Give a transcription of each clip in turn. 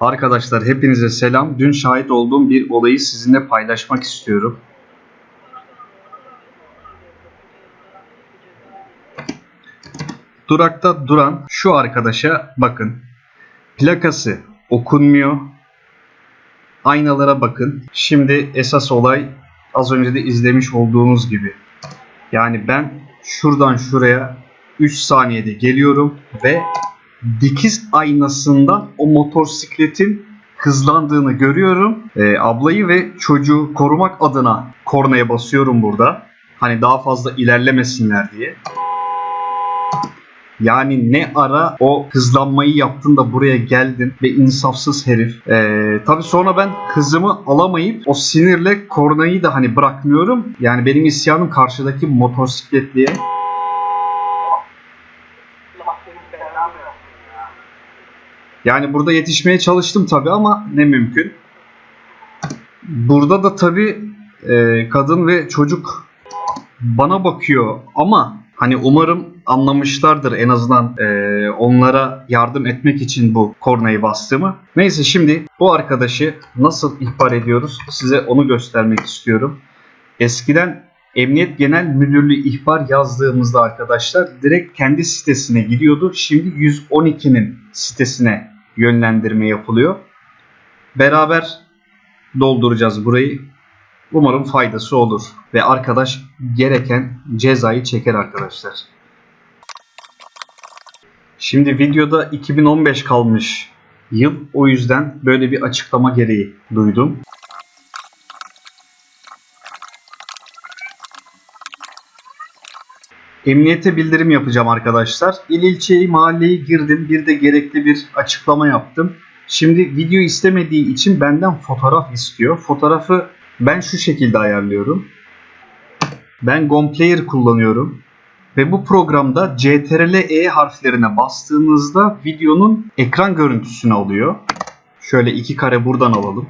Arkadaşlar hepinize selam. Dün şahit olduğum bir olayı sizinle paylaşmak istiyorum. Durakta duran şu arkadaşa bakın. Plakası okunmuyor. Aynalara bakın. Şimdi esas olay az önce de izlemiş olduğunuz gibi. Yani ben şuradan şuraya 3 saniyede geliyorum ve dikiz aynasından o motosikletin hızlandığını görüyorum. Ee, ablayı ve çocuğu korumak adına kornaya basıyorum burada. Hani daha fazla ilerlemesinler diye. Yani ne ara o hızlanmayı yaptın da buraya geldin ve insafsız herif. Ee, tabii sonra ben hızımı alamayıp o sinirle kornayı da hani bırakmıyorum. Yani benim isyanım karşıdaki motosikletliye. Yani burada yetişmeye çalıştım tabii ama ne mümkün. Burada da tabii e, kadın ve çocuk bana bakıyor ama hani umarım anlamışlardır en azından e, onlara yardım etmek için bu kornayı bastığımı. Neyse şimdi bu arkadaşı nasıl ihbar ediyoruz size onu göstermek istiyorum. Eskiden Emniyet Genel Müdürlüğü ihbar yazdığımızda arkadaşlar direkt kendi sitesine gidiyordu. Şimdi 112'nin sitesine yönlendirme yapılıyor. Beraber dolduracağız burayı. Umarım faydası olur ve arkadaş gereken cezayı çeker arkadaşlar. Şimdi videoda 2015 kalmış yıl o yüzden böyle bir açıklama gereği duydum. Emniyete bildirim yapacağım arkadaşlar. İl ilçeyi mahalleyi girdim. Bir de gerekli bir açıklama yaptım. Şimdi video istemediği için benden fotoğraf istiyor. Fotoğrafı ben şu şekilde ayarlıyorum. Ben GomPlayer kullanıyorum. Ve bu programda CTRL-E harflerine bastığınızda videonun ekran görüntüsünü alıyor. Şöyle iki kare buradan alalım.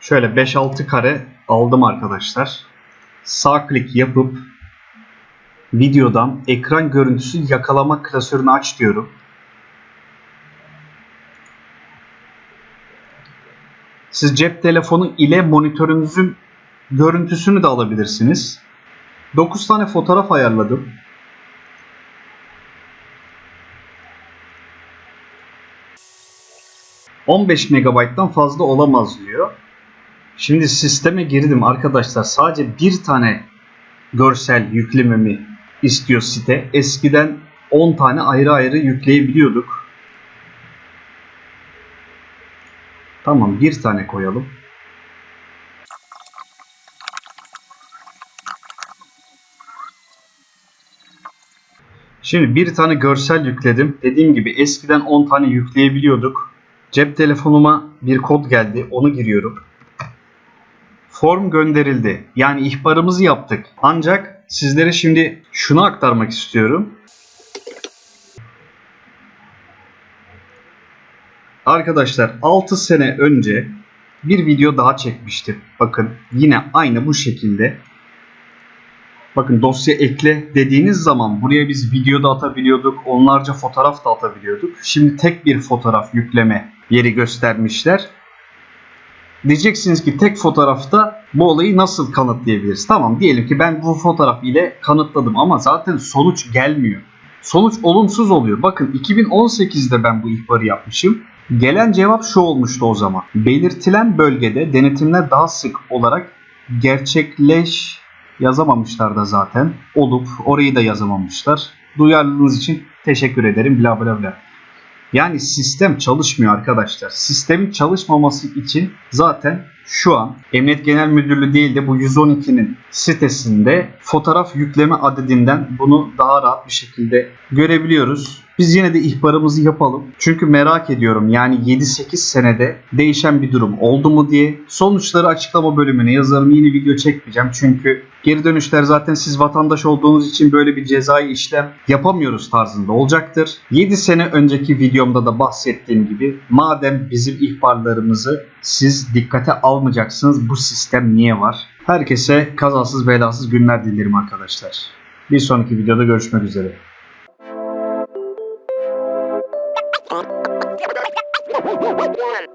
Şöyle 5-6 kare aldım arkadaşlar sağ klik yapıp videodan ekran görüntüsü yakalama klasörünü aç diyorum. Siz cep telefonu ile monitörünüzün görüntüsünü de alabilirsiniz. 9 tane fotoğraf ayarladım. ...15 MB'dan fazla olamaz diyor. Şimdi sisteme girdim arkadaşlar. Sadece bir tane görsel yüklememi istiyor site. Eskiden 10 tane ayrı ayrı yükleyebiliyorduk. Tamam bir tane koyalım. Şimdi bir tane görsel yükledim. Dediğim gibi eskiden 10 tane yükleyebiliyorduk. Cep telefonuma bir kod geldi. Onu giriyorum. Form gönderildi. Yani ihbarımızı yaptık. Ancak sizlere şimdi şunu aktarmak istiyorum. Arkadaşlar 6 sene önce bir video daha çekmiştim. Bakın yine aynı bu şekilde. Bakın dosya ekle dediğiniz zaman buraya biz video da atabiliyorduk. Onlarca fotoğraf da atabiliyorduk. Şimdi tek bir fotoğraf yükleme yeri göstermişler. Diyeceksiniz ki tek fotoğrafta bu olayı nasıl kanıtlayabiliriz? Tamam diyelim ki ben bu fotoğraf ile kanıtladım ama zaten sonuç gelmiyor. Sonuç olumsuz oluyor. Bakın 2018'de ben bu ihbarı yapmışım. Gelen cevap şu olmuştu o zaman. Belirtilen bölgede denetimler daha sık olarak gerçekleş yazamamışlar da zaten. Olup orayı da yazamamışlar. Duyarlılığınız için teşekkür ederim bla bla bla. Yani sistem çalışmıyor arkadaşlar. Sistemin çalışmaması için zaten şu an Emniyet Genel Müdürlüğü değil de bu 112'nin sitesinde fotoğraf yükleme adedinden bunu daha rahat bir şekilde görebiliyoruz. Biz yine de ihbarımızı yapalım. Çünkü merak ediyorum yani 7-8 senede değişen bir durum oldu mu diye. Sonuçları açıklama bölümüne yazarım. Yeni video çekmeyeceğim. Çünkü geri dönüşler zaten siz vatandaş olduğunuz için böyle bir cezai işlem yapamıyoruz tarzında olacaktır. 7 sene önceki videomda da bahsettiğim gibi madem bizim ihbarlarımızı siz dikkate almayacaksınız bu sistem niye var? Herkese kazasız belasız günler dilerim arkadaşlar. Bir sonraki videoda görüşmek üzere. One.